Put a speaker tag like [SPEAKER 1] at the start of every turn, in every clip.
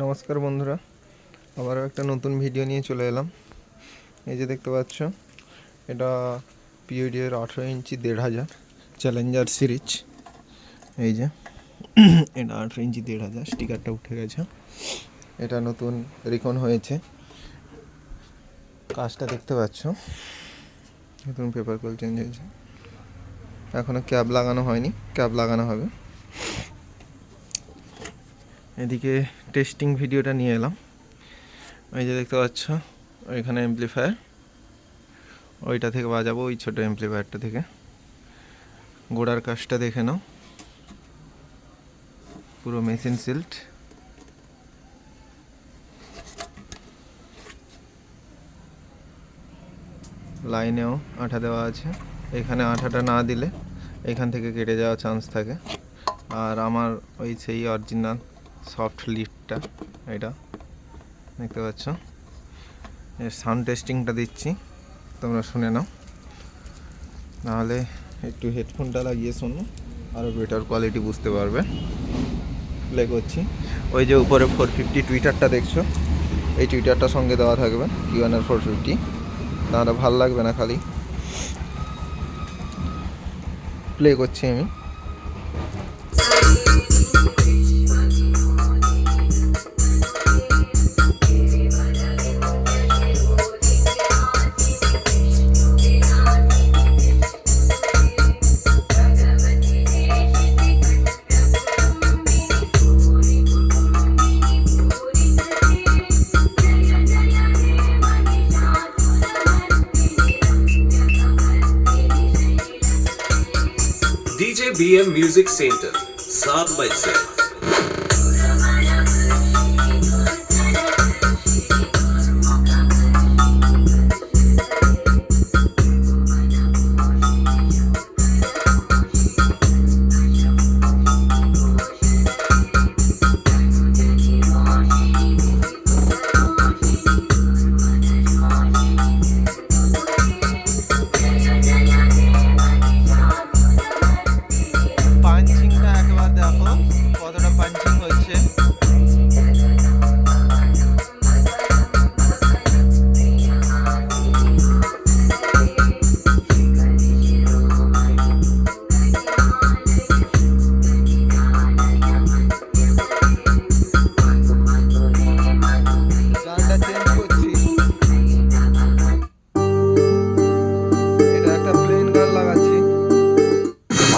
[SPEAKER 1] নমস্কার বন্ধুরা, আবারও একটা নতুন ভিডিও নিয়ে চলে এলাম। এই যে দেখতে পাচ্ছ, এটা পিওডি এর আঠেরো ইঞ্চি দেড় হাজার চ্যালেঞ্জার সিরিজ এই যে, এটা আঠেরো ইঞ্চি দেড় হাজার স্টিকারটা উঠে গেছে। এটা নতুন রিকন হয়েছে। কাজটা দেখতে পাচ্ছ, নতুন পেপার কল চেঞ্জ হয়েছে। এখনও ক্যাব লাগানো হয়নি ক্যাব লাগানো হবে। এদিকে টেস্টিং ভিডিওটা নিয়ে এলাম। ওই যে দেখতে পাচ্ছ, ওইখানে এমপ্লিফায়ার ওইটা থেকে বাজাবো, ওই ছোটো এমপ্লিফায়ারটা থেকে। গোড়ার কাজটা দেখে নাও। পুরো মেশিন সিল্ট লাইনেও আঠা দেওয়া আছে। এখানে আঠাটা না দিলে এখান থেকে কেটে যাওয়ার চান্স থাকে। আর আমার ওই সেই অরিজিনাল সফট লিডটা এটা দেখতে পাচ্ছ? এর সাউন্ড টেস্টিংটা দিচ্ছি, তোমরা শুনে নাও। নাহলে একটু হেডফোনটা লাগিয়ে শোনো আরও বেটার কোয়ালিটি বুঝতে পারবে। প্লে করছি। ওই যে উপরে ফোর ফিফটি টুইটারটা দেখছ? এই টুইটারটা সঙ্গে দেওয়া থাকবে কিউএনআর ফোর ফিফটি নাহলে ভালো লাগবে না খালি। প্লে করছি আমি।
[SPEAKER 2] BM Music Center, South by South.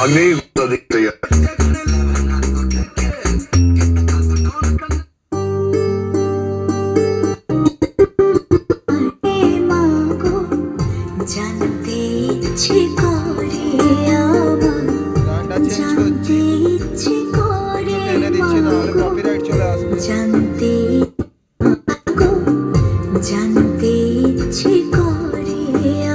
[SPEAKER 3] আগেই
[SPEAKER 4] দিতে জানতে ইচ্ছে করে আমার জানতে ইচ্ছে করে জানতে জানতে ইচ্ছে করে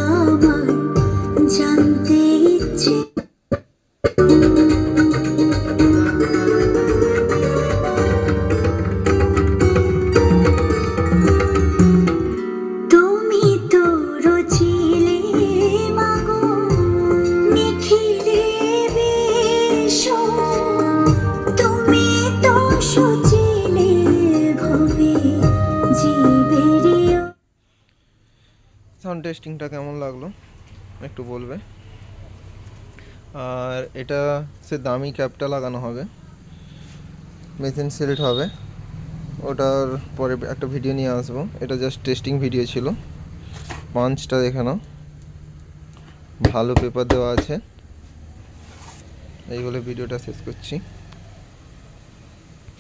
[SPEAKER 1] সাউন্ড টেস্টিংটা কেমন লাগল? একটু বলবে। আর এটা সে দামি ক্যাপটা লাগানো হবে। মেশিন সিল্ড হবে। ওটার পরে একটা ভিডিও নিয়ে আসব। এটা জাস্ট টেস্টিং ভিডিও ছিল। পাঞ্চটা দেখে নাও। ভালো পেপার দেওয়া আছে। এই বলে ভিডিওটা শেষ করছি।